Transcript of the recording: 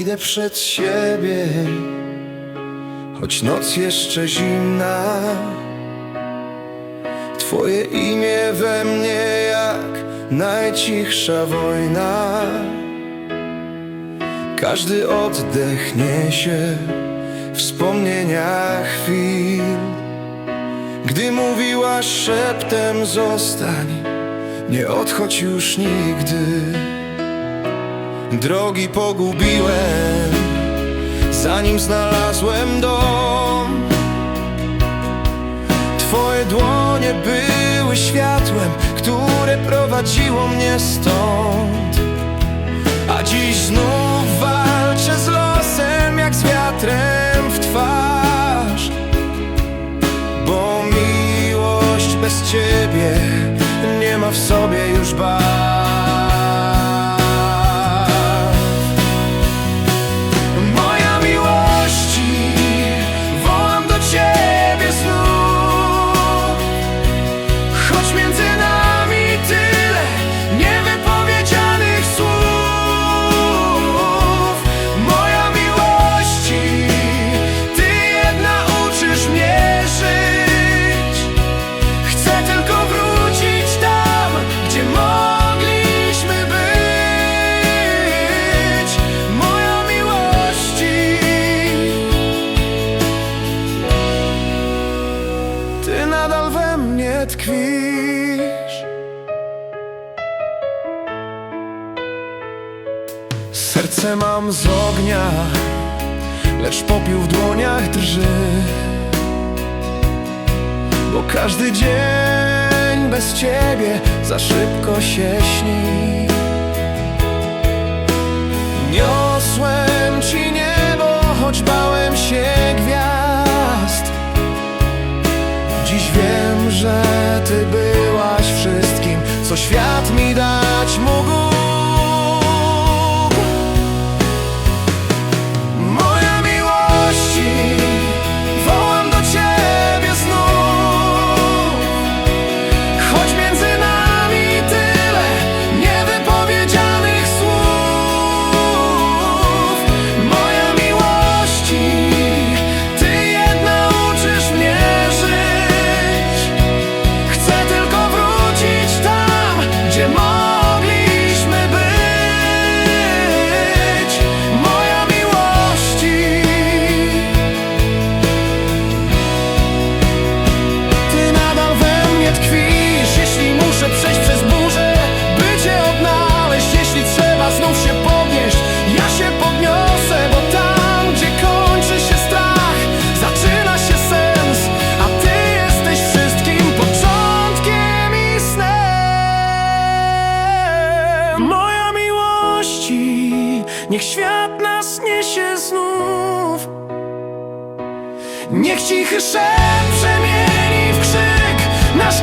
Idę przed siebie, choć noc jeszcze zimna. Twoje imię we mnie jak najcichsza wojna. Każdy oddech niesie wspomnienia chwil. Gdy mówiłaś szeptem zostań, nie odchodź już nigdy. Drogi pogubiłem, zanim znalazłem dom. Twoje dłonie były światłem, które prowadziło mnie stąd. A dziś znów walczę z losem, jak z wiatrem w twarz. Bo miłość bez ciebie nie ma w sobie już barw. Serce mam z ognia, lecz popiół w dłoniach drży. Bo każdy dzień bez ciebie za szybko się śni. zaśnie się znów. Niech cichy szept przemieni w krzyk nasz